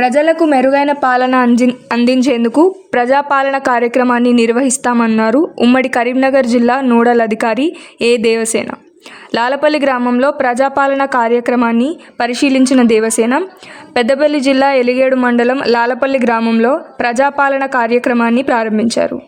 ప్రజలకు మెరుగైన పాలన అంది అందించేందుకు ప్రజాపాలన కార్యక్రమాన్ని నిర్వహిస్తామన్నారు ఉమ్మడి కరీంనగర్ జిల్లా నోడల్ అధికారి ఏ దేవసేన. లాలపల్లి గ్రామంలో ప్రజాపాలన కార్యక్రమాన్ని పరిశీలించిన దేవసేన పెద్దపల్లి జిల్లా ఎలిగేడు మండలం లాలపల్లి గ్రామంలో ప్రజాపాలన కార్యక్రమాన్ని ప్రారంభించారు.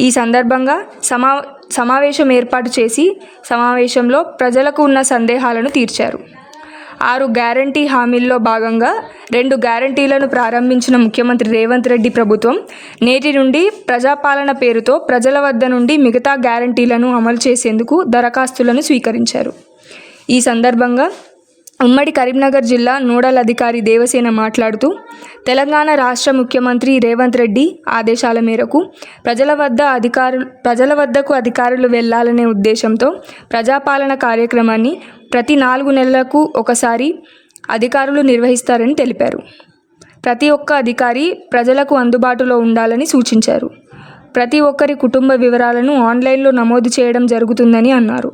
ఈ సందర్భంగా సమా సమావేశం ఏర్పాటు చేసి సమావేశంలో ప్రజలకు ఉన్న సందేహాలను తీర్చారు. ఆరు గ్యారంటీ హామీల్లో భాగంగా రెండు గ్యారంటీలను ప్రారంభించిన ముఖ్యమంత్రి రేవంత్ రెడ్డి ప్రభుత్వం నేటి నుండి ప్రజాపాలన పేరుతో ప్రజల వద్ద నుండి మిగతా గ్యారంటీలను అమలు చేసేందుకు దరఖాస్తులను స్వీకరించారు. ఈ సందర్భంగా ఉమ్మడి కరీంనగర్ జిల్లా నోడల్ అధికారి దేవసేన మాట్లాడుతూ తెలంగాణ రాష్ట్ర ముఖ్యమంత్రి రేవంత్ రెడ్డి ఆదేశాల మేరకు ప్రజల వద్ద అధికారులు ప్రజల వద్దకు అధికారులు వెళ్ళాలనే ఉద్దేశంతో ప్రజాపాలన కార్యక్రమాన్ని ప్రతి నాలుగు నెలలకు ఒకసారి అధికారులు నిర్వహిస్తారని తెలిపారు. ప్రతి ఒక్క అధికారి ప్రజలకు అందుబాటులో ఉండాలని సూచించారు. ప్రతి ఒక్కరి కుటుంబ వివరాలను ఆన్లైన్లో నమోదు చేయడం జరుగుతుందని అన్నారు.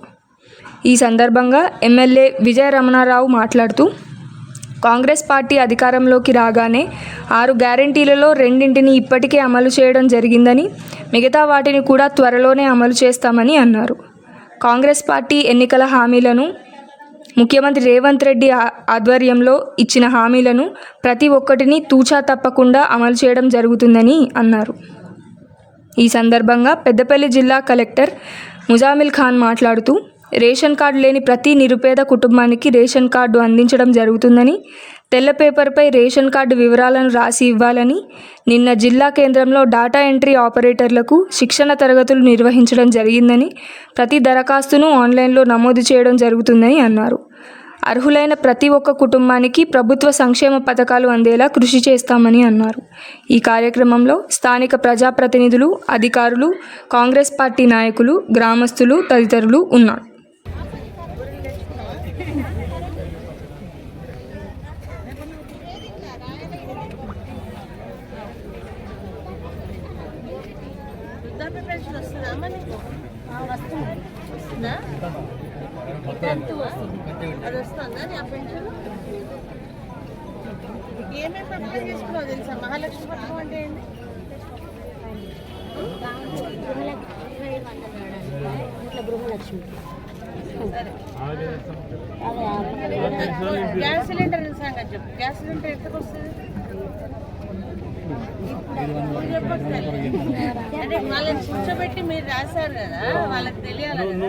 ఈ సందర్భంగా ఎమ్మెల్యే విజయ రమణారావు మాట్లాడుతూ కాంగ్రెస్ పార్టీ అధికారంలోకి రాగానే ఆరు గ్యారంటీలలో రెండింటిని ఇప్పటికే అమలు చేయడం జరిగిందని మిగతా వాటిని కూడా త్వరలోనే అమలు చేస్తామని అన్నారు. కాంగ్రెస్ పార్టీ ఎన్నికల హామీలను ముఖ్యమంత్రి రేవంత్ రెడ్డి ఆధ్వర్యంలో ఇచ్చిన హామీలను ప్రతి ఒక్కటిని తూచా తప్పకుండా అమలు చేయడం జరుగుతుందని అన్నారు. ఈ సందర్భంగా పెద్దపల్లి జిల్లా కలెక్టర్ ముజామిల్ ఖాన్ మాట్లాడుతూ రేషన్ కార్డు లేని ప్రతి నిరుపేద కుటుంబానికి రేషన్ కార్డు అందించడం జరుగుతుందని తెల్ల పేపర్పై రేషన్ కార్డు వివరాలను రాసి ఇవ్వాలని నిన్న జిల్లా కేంద్రంలో డాటా ఎంట్రీ ఆపరేటర్లకు శిక్షణ తరగతులు నిర్వహించడం జరిగిందని ప్రతి దరఖాస్తును ఆన్లైన్లో నమోదు చేయడం జరుగుతుందని అన్నారు. అర్హులైన ప్రతి ఒక్క కుటుంబానికి ప్రభుత్వ సంక్షేమ పథకాలు అందేలా కృషి చేస్తామని అన్నారు. ఈ కార్యక్రమంలో స్థానిక ప్రజాప్రతినిధులు అధికారులు కాంగ్రెస్ పార్టీ నాయకులు గ్రామస్తులు తదితరులు ఉన్నారు. వస్తుందా? టెన్త్ వస్తుంది. అది వస్తుందా? నా ఆ పెన్షన్ ఏమేమి అప్లై చేసుకున్నావు తెలుసా? మహాలక్ష్మి పథకం అంటే ఏంటి ఇట్లా గృహలక్ష్మి సరే గ్యాస్ సిలిండర్ సంగతి చెప్పు. గ్యాస్ సిలిండర్ ఎంతకు వస్తుంది ఇప్పుడు అంటే వాళ్ళని కూర్చోబెట్టి మీరు రాశారు కదా వాళ్ళకి తెలియాలి కదా.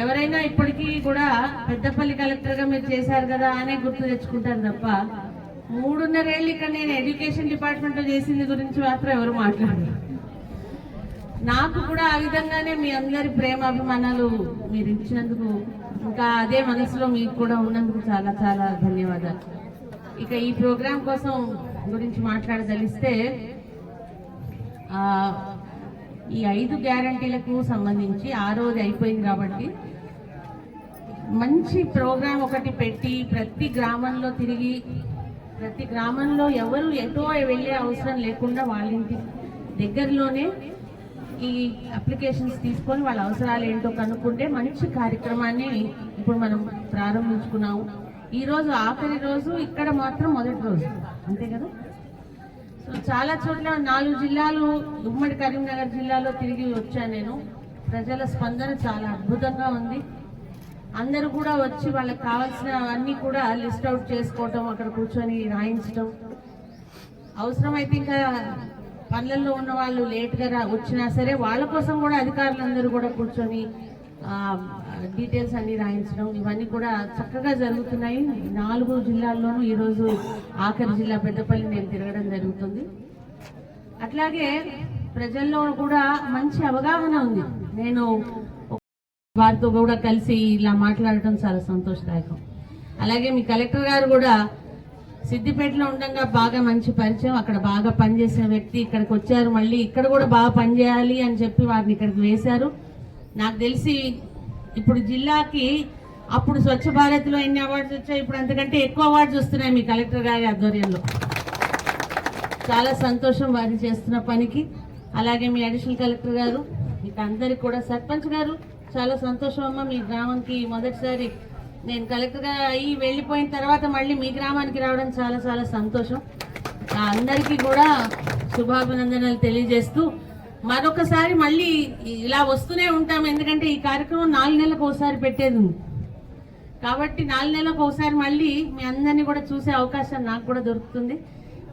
ఎవరైనా ఇప్పటికీ కూడా పెద్దపల్లి కలెక్టర్గా మీరు చేశారు కదా అనే గుర్తు తెచ్చుకుంటారు తప్ప మూడున్నరేళ్ళు ఇక్కడ నేను ఎడ్యుకేషన్ డిపార్ట్మెంట్లో చేసింది గురించి మాత్రం ఎవరు మాట్లాడరు. నాకు కూడా ఆ విధంగానే మీ అందరి ప్రేమ అభిమానాలు మీరు ఇచ్చినందుకు ఇంకా అదే మనసులో మీకు కూడా ఉన్నందుకు చాలా చాలా ధన్యవాదాలు. ఇక ఈ ప్రోగ్రాం కోసం గురించి మాట్లాడదలిస్తే ఈ ఐదు గ్యారంటీలకు సంబంధించి ఆ రోజు అయిపోయింది కాబట్టి మంచి ప్రోగ్రాం ఒకటి పెట్టి ప్రతి గ్రామంలో తిరిగి ప్రతి గ్రామంలో ఎవరు ఎటో వెళ్ళే అవసరం లేకుండా వాళ్ళ ఇంటి దగ్గరలోనే ఈ అప్లికేషన్స్ తీసుకొని వాళ్ళ అవసరాలు ఏంటో కనుక్కుంటే మంచి కార్యక్రమాన్ని ఇప్పుడు మనం ప్రారంభించుకున్నాము. ఈరోజు ఆఖరి రోజు ఇక్కడ మాత్రం మొదటి రోజు. అంతే కదా? సో చాలా చోట్ల నాలుగు జిల్లాలు ఉమ్మడి కరీంనగర్ జిల్లాలో తిరిగి వచ్చాను నేను. ప్రజల స్పందన చాలా అద్భుతంగా ఉంది. అందరూ కూడా వచ్చి వాళ్ళకి కావాల్సినవన్నీ కూడా లిస్ట్ అవుట్ చేసుకోవటం అక్కడ కూర్చొని రాయించడం అవసరమైతే ఇంకా పనులలో ఉన్న వాళ్ళు లేట్గా వచ్చినా సరే వాళ్ళ కోసం కూడా అధికారులందరూ కూడా కూర్చొని డీటెయిల్స్ అన్ని రాయించడం ఇవన్నీ కూడా చక్కగా జరుగుతున్నాయి. నాలుగు జిల్లాల్లోనూ ఈరోజు ఆఖరి జిల్లా పెద్దపల్లి నేను తిరగడం జరుగుతుంది. అట్లాగే ప్రజల్లో కూడా మంచి అవగాహన ఉంది. నేను వారితో కూడా కలిసి ఇలా మాట్లాడటం చాలా సంతోషదాయకం. అలాగే మీ కలెక్టర్ గారు కూడా సిద్దిపేటలో ఉండగా బాగా మంచి పరిచయం అక్కడ బాగా పనిచేసిన వ్యక్తి ఇక్కడికి వచ్చారు మళ్ళీ ఇక్కడ కూడా బాగా పనిచేయాలి అని చెప్పి వారిని ఇక్కడికి వేశారు. నాకు తెలిసి ఇప్పుడు జిల్లాకి అప్పుడు స్వచ్ఛ భారత్లో ఎన్ని అవార్డ్స్ వచ్చాయి? ఇప్పుడు అంతకంటే ఎక్కువ అవార్డ్స్ వస్తున్నాయి మీ కలెక్టర్ గారి ఆధ్వర్యంలో. చాలా సంతోషం వారు చేస్తున్న పనికి. అలాగే మీ అడిషనల్ కలెక్టర్ గారు మీకు అందరికి కూడా సర్పంచ్ గారు చాలా సంతోషం అమ్మ. మీ గ్రామానికి మొదటిసారి నేను కలెక్టర్గా అయ్యి వెళ్ళిపోయిన తర్వాత మళ్ళీ మీ గ్రామానికి రావడం చాలా చాలా సంతోషం. అందరికీ కూడా శుభాభినందనలు తెలియజేస్తూ మరొకసారి మళ్ళీ ఇలా వస్తూనే ఉంటాం ఎందుకంటే ఈ కార్యక్రమం నాలుగు నెలలకు ఒకసారి పెట్టేది ఉంది. కాబట్టి నాలుగు నెలలకు ఒకసారి మళ్ళీ మీ అందరినీ కూడా చూసే అవకాశం నాకు కూడా దొరుకుతుంది.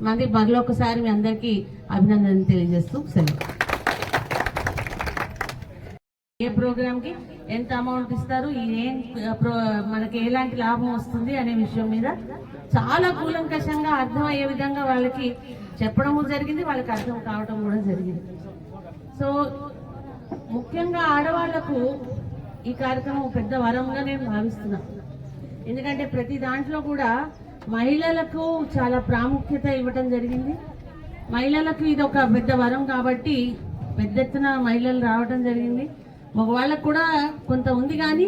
మరి మరొకసారి మీ అందరికీ అభినందనలు తెలియజేస్తూ సెలవు. ఏ ప్రోగ్రామ్కి ఎంత అమౌంట్ ఇస్తారు ఈ ఏం ప్రో- మనకి ఎలాంటి లాభం వస్తుంది అనే విషయం మీద చాలా కూలంకషంగా అర్థమయ్యే విధంగా వాళ్ళకి చెప్పడము జరిగింది వాళ్ళకి అర్థం కావటం కూడా జరిగింది. సో ముఖ్యంగా ఆడవాళ్ళకు ఈ కార్యక్రమం పెద్ద వరంగా నేను భావిస్తున్నా. ఎందుకంటే ప్రతి దాంట్లో కూడా మహిళలకు చాలా ప్రాముఖ్యత ఇవ్వటం జరిగింది. మహిళలకు ఇది ఒక పెద్ద వరం కాబట్టి పెద్ద ఎత్తున మహిళలు రావటం జరిగింది. మగవాళ్ళకు కూడా కొంత ఉంది కానీ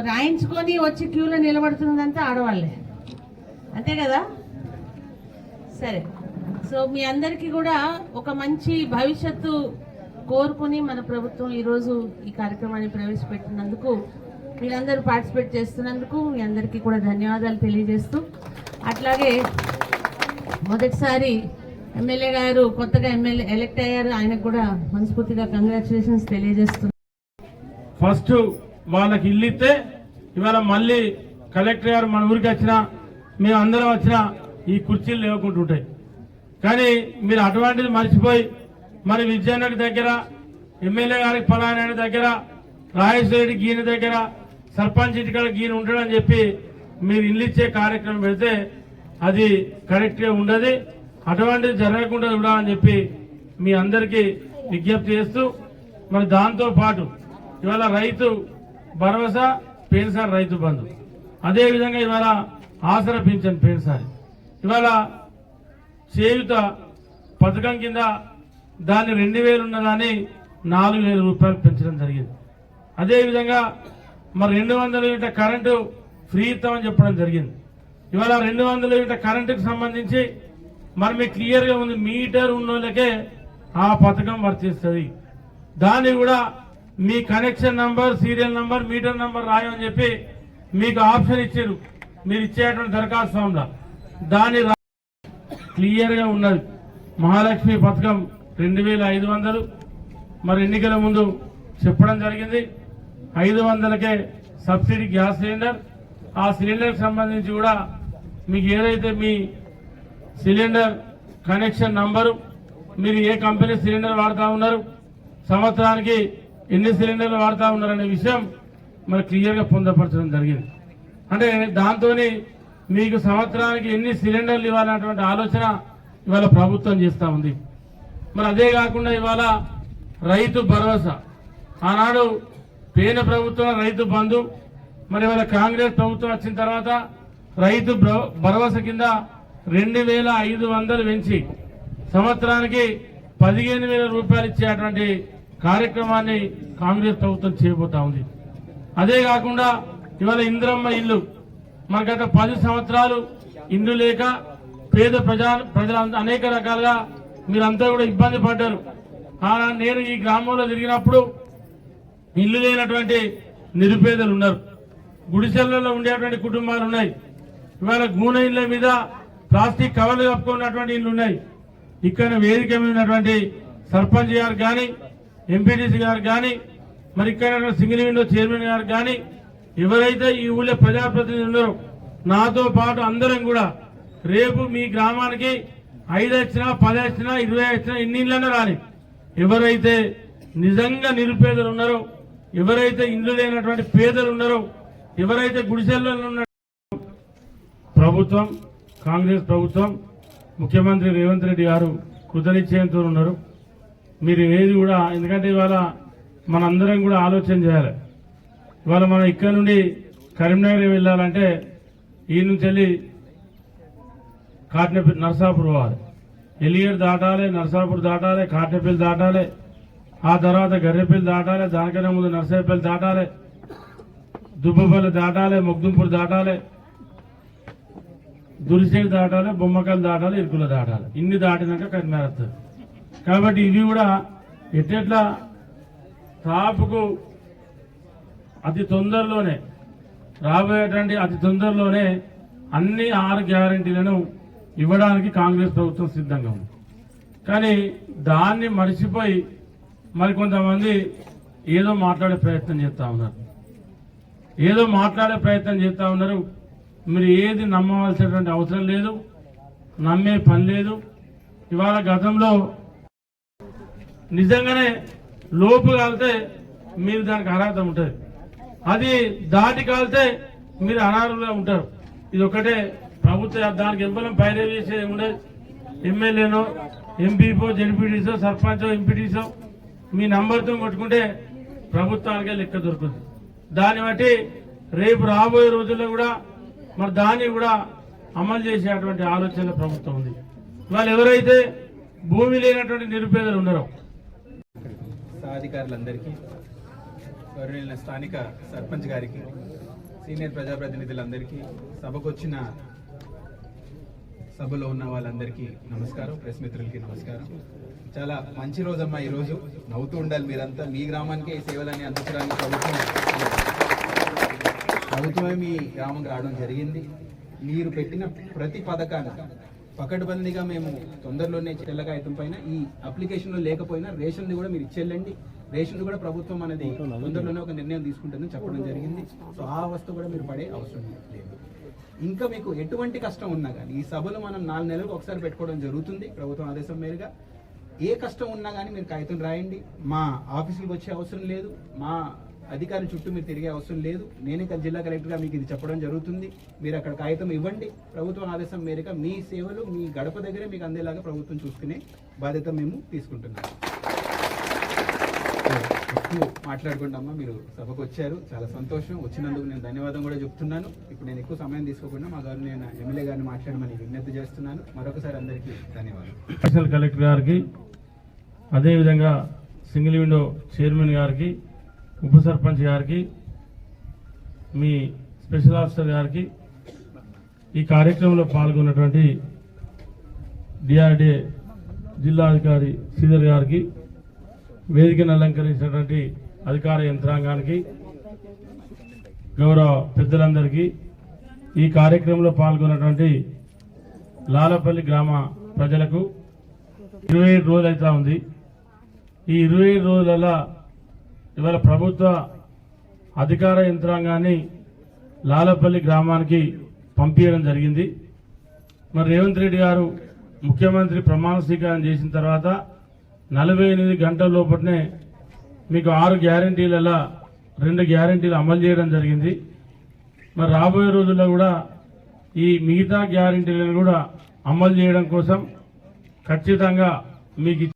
రాయించుకొని వచ్చి క్యూలో నిలబడుతున్నదంతా ఆడవాళ్ళే. అంతే కదా? సరే. సో మీ అందరికీ కూడా ఒక మంచి భవిష్యత్తు కోరుకుని మన ప్రభుత్వం ఈరోజు ఈ కార్యక్రమాన్ని ప్రవేశపెట్టినందుకు మీరందరూ పార్టిసిపేట్ చేస్తున్నందుకు మీ అందరికీ కూడా ధన్యవాదాలు తెలియజేస్తూ అట్లాగే మొదటిసారి ఎమ్మెల్యే గారు కొత్తగా ఎమ్మెల్యే ఎలక్ట్ అయ్యారు. ఆయనకు కూడా మనస్ఫూర్తిగా కంగ్రాచులేషన్స్ తెలియజేస్తున్నాను ఫస్ట్ వాళ్ళకి ఇల్లు ఇస్తే ఇవాళ మళ్ళీ కలెక్టర్ గారు మన ఊరికి వచ్చినా మేము అందరం వచ్చినా ఈ కుర్చీలు లేకుంటుంటాయి కానీ మీరు అటువంటిది మర్చిపోయి మరి విజయనగర్ దగ్గర ఎమ్మెల్యే గారికి ఫలానా దగ్గర రాజేశ్వరి గీని దగ్గర సర్పంచ్ ఇంటికాడ గీని ఉంటాడని చెప్పి మీరు ఇల్లు ఇచ్చే కార్యక్రమం పెడితే అది కరెక్ట్గా ఉండదు. అటువంటిది జరగకుండా చూడాలని చెప్పి మీ అందరికీ విజ్ఞప్తి చేస్తూ మరి దాంతో పాటు ఇవాళ రైతు భరోసా పేరుసారి రైతు బంధు. అదే విధంగా ఇవాళ ఆసర పింఛన్ పేరుసారి. ఇవాళ చేయుత పథకం కింద దాన్ని రెండు వేలు ఉన్నదాన్ని నాలుగు వేల రూపాయలు పెంచడం జరిగింది. అదేవిధంగా మరి రెండు వందల యూనిట్ కరెంటు ఫ్రీ ఇస్తామని చెప్పడం జరిగింది. ఇవాళ రెండు వందల యూనిట్ కరెంటుకు సంబంధించి మరి మీకు క్లియర్గా ఉంది మీటర్ ఉన్న వాళ్ళకే ఆ పథకం వర్తిస్తుంది. దాన్ని కూడా మీ connection number serial number meter number రాయమని చెప్పి మీకు ఆప్షన్ ఇచ్చారు. మీరు ఇచ్చేటువంటి దరఖాస్తు ఫామ్లో. దాన్ని క్లియర్గా క్లియర్గా ఉన్నది. మహాలక్ష్మి పథకం రెండు వేల ఐదు వందలు. మరి ఎన్నికల ముందు చెప్పడం జరిగింది. ఐదు వందలకే సబ్సిడీ గ్యాస్ సిలిండర్. ఆ సిలిండర్కి సంబంధించి కూడా మీకు ఏదైతే మీ సిలిండర్ కనెక్షన్ నంబరు మీరు ఏ కంపెనీ సిలిండర్ వాడుతూ ఉన్నారు సంవత్సరానికి ఎన్ని సిలిండర్లు వాడుతూ ఉన్నారనే విషయం మరి క్లియర్గా పొందపరచడం జరిగింది. అంటే దాంతోని మీకు సంవత్సరానికి ఎన్ని సిలిండర్లు ఇవ్వాలన్నటువంటి ఆలోచన ఇవాళ ప్రభుత్వం చేస్తూ ఉంది. మరి అదే కాకుండా ఇవాళ రైతు భరోసా. ఆనాడు పేద ప్రభుత్వం రైతు బంధు మరి ఇవాళ కాంగ్రెస్ ప్రభుత్వం వచ్చిన తర్వాత రైతు భరోసా కింద రెండు వేల ఐదు వందలు పెంచి సంవత్సరానికి పదిహేను వేల రూపాయలు ఇచ్చేటువంటి కార్యక్రమాన్ని కాంగ్రెస్ ప్రభుత్వం చేయబోతా ఉంది. అదే కాకుండా ఇవాళ ఇంద్రమ్మ ఇల్లు మన గత పది సంవత్సరాలు ఇల్లు లేక పేద ప్రజా ప్రజల అనేక రకాలుగా మీరంతా కూడా ఇబ్బంది పడ్డారు. నేను ఈ గ్రామంలో తిరిగినప్పుడు ఇల్లు లేనటువంటి నిరుపేదలు ఉన్నారు. గుడిసెలలో ఉండేటువంటి కుటుంబాలు ఉన్నాయి. ఇవాళ గూనె ఇళ్ళ మీద ప్లాస్టిక్ కవర్లు కప్పుకున్నటువంటి ఇల్లు ఉన్నాయి. ఇక్కడ వేదిక మీద ఉన్నటువంటి సర్పంచ్ గారు కానీ ఎంపీటీసీ గారు కానీ మరి ఇక్కడ సింగిల్ విండో చైర్మన్ గారు కానీ ఎవరైతే ఈ ఊళ్ళో ప్రజాప్రతినిధులు ఉన్నారో నాతో పాటు అందరం కూడా రేపు మీ గ్రామానికి ఐదు వచ్చినా పది వచ్చినా ఇరవై వచ్చినా ఇన్ని ఇళ్ళన్నా రాని ఎవరైతే నిజంగా నిరుపేదలు ఉన్నారో ఎవరైతే ఇండ్లు లేనటువంటి పేదలు ఉన్నారో ఎవరైతే గుడిసెల్లో ఉన్న ప్రభుత్వం కాంగ్రెస్ ప్రభుత్వం ముఖ్యమంత్రి రేవంత్ రెడ్డి గారు కృతనిశ్చయంతో ఉన్నారు. మీరు ఏది కూడా ఎందుకంటే ఇవాళ మనందరం కూడా ఆలోచన చేయాలి. ఇవాళ మనం ఇక్కడ నుండి కరీంనగర్ వెళ్ళాలంటే ఈ నుంచి వెళ్ళి కాట్నపల్లి నర్సాపూర్ పోవాలి. ఎలిగేడు దాటాలి నర్సాపూర్ దాటాలి కాట్నపల్లి దాటాలి ఆ తర్వాత గర్రెపల్లి దాటాలి దానికన్నా ముందు నర్సాపల్లి దాటాలి దుబ్బపల్లి దాటాలి ముగ్దుంపూర్ దాటాలి దురిసేడు దాటాలి బొమ్మకాయలు దాటాలి ఇరుకులు దాటాలి. ఇన్ని దాటినాక కరీంనగర్ కాబట్టి ఇవి కూడా ఎట్టెట్లా టాప్కు అతి తొందరలోనే రాబోయేటువంటి అతి తొందరలోనే అన్ని ఆరు గ్యారంటీలను ఇవ్వడానికి కాంగ్రెస్ ప్రభుత్వం సిద్ధంగా ఉంది. కానీ దాన్ని మరిచిపోయి మరికొంతమంది ఏదో మాట్లాడే ప్రయత్నం చేస్తూ ఉన్నారు. ఏదో మాట్లాడే ప్రయత్నం చేస్తూ ఉన్నారు. మీరు ఏది నమ్మవలసినటువంటి అవసరం లేదు నమ్మే పని లేదు. ఇవాళ గతంలో నిజంగానే లోపు కాలితే మీరు దానికి అర్హత ఉంటుంది. అది దాటి కాలితే మీరు అనర్హులుగా ఉంటారు. ఇది ఒకటే ప్రభుత్వ దానికి ఇవ్వడం పైరే చేసేది ఉండే ఎమ్మెల్యేనో ఎంపీపో జడ్పీటీసో సర్పంచో ఎంపీటీసో మీ నంబర్తో కొట్టుకుంటే ప్రభుత్వానికే లెక్క దొరుకుతుంది. దాన్ని బట్టి రేపు రాబోయే రోజుల్లో కూడా మరి దాన్ని కూడా అమలు చేసేటువంటి ఆలోచన ప్రభుత్వం ఉంది. వాళ్ళు ఎవరైతే భూమి లేనటువంటి నిరుపేదలు ఉన్నారో అధికారులందరికీ గౌరవనీయుల స్థానిక సర్పంచ్ గారికి సీనియర్ ప్రజాప్రతినిధులందరికీ సభకు వచ్చిన సభలో ఉన్న వాళ్ళందరికీ నమస్కారం ప్రెస్ మిత్రులకి నమస్కారం. చాలా మంచి రోజమ్మా ఈరోజు. నవ్వుతూ ఉండాలి మీరంతా. మీ గ్రామానికి ఈ సేవలన్నీ అందించడానికి ప్రభుత్వం ప్రభుత్వమే మీ గ్రామంకి రావడం జరిగింది. మీరు పెట్టిన ప్రతి పథకాన్ని పకడ్బందీగా మేము తొందరలోనే చెల్లకాయతం పైన ఈ అప్లికేషన్లో లేకపోయినా రేషన్ని కూడా మీరు ఇచ్చేళ్ళండి. రేషన్ కూడా ప్రభుత్వం అనేది తొందరలోనే ఒక నిర్ణయం తీసుకుంటుందని చెప్పడం జరిగింది. సో ఆ వస్తువు కూడా మీరు పడే అవసరం లేదు. ఇంకా మీకు ఎటువంటి కష్టం ఉన్నా కానీ ఈ సభలు మనం నాలుగు నెలలకు ఒకసారి పెట్టుకోవడం జరుగుతుంది ప్రభుత్వం ఆదేశం మేరకు ఏ కష్టం ఉన్నా కానీ మీరు కాగితం రాయండి. మా ఆఫీసులకు వచ్చే అవసరం లేదు. మా అధికారి చుట్టూ మీరు తిరిగే అవసరం లేదు. నేనే ఇక్కడ జిల్లా కలెక్టర్గా మీకు ఇది చెప్పడం జరుగుతుంది. మీరు అక్కడ కాగితం ఇవ్వండి. ప్రభుత్వం ఆదేశం మేరకు మీ సేవలు మీ గడప దగ్గరే మీకు అందేలాగా ప్రభుత్వం చూసుకునే బాధ్యత మేము తీసుకుంటున్నాం ఎక్కువ మాట్లాడుకుంటామా మీరు సభకు వచ్చారు. చాలా సంతోషం. వచ్చినందుకు నేను ధన్యవాదం కూడా చెప్తున్నాను. ఇప్పుడు నేను ఎక్కువ సమయం తీసుకోకుండా మా గారు నేను ఎమ్మెల్యే గారిని మాట్లాడమని విజ్ఞప్తి చేస్తున్నాను. మరొకసారి అందరికీ ధన్యవాదాలు. స్పెషల్ కలెక్టర్ గారికి అదేవిధంగా సింగిల్ విండో చైర్మన్ గారికి ఉప సర్పంచ్ గారికి మీ స్పెషల్ ఆఫీసర్ గారికి ఈ కార్యక్రమంలో పాల్గొన్నటువంటి డిఆర్డే జిల్లా అధికారి శ్రీధర్ గారికి వేదికను అలంకరించినటువంటి అధికార యంత్రాంగానికి గౌరవ పెద్దలందరికీ ఈ కార్యక్రమంలో పాల్గొన్నటువంటి లాలపల్లి గ్రామ ప్రజలకు ఇరవై ఏడు రోజులు అవుతా ఉంది. ఈ ఇరవై ఏడు రోజులలో ఇవాళ ప్రభుత్వ అధికార యంత్రాంగాన్ని లాలపల్లి గ్రామానికి పంపించడం జరిగింది. మరి రేవంత్ రెడ్డి గారు ముఖ్యమంత్రి ప్రమాణ స్వీకారం చేసిన తర్వాత నలభై ఎనిమిది గంటల లోపలనే మీకు ఆరు గ్యారంటీలలో రెండు గ్యారంటీలు అమలు చేయడం జరిగింది. మరి రాబోయే రోజుల్లో కూడా ఈ మిగతా గ్యారంటీలను కూడా అమలు చేయడం కోసం ఖచ్చితంగా మీకు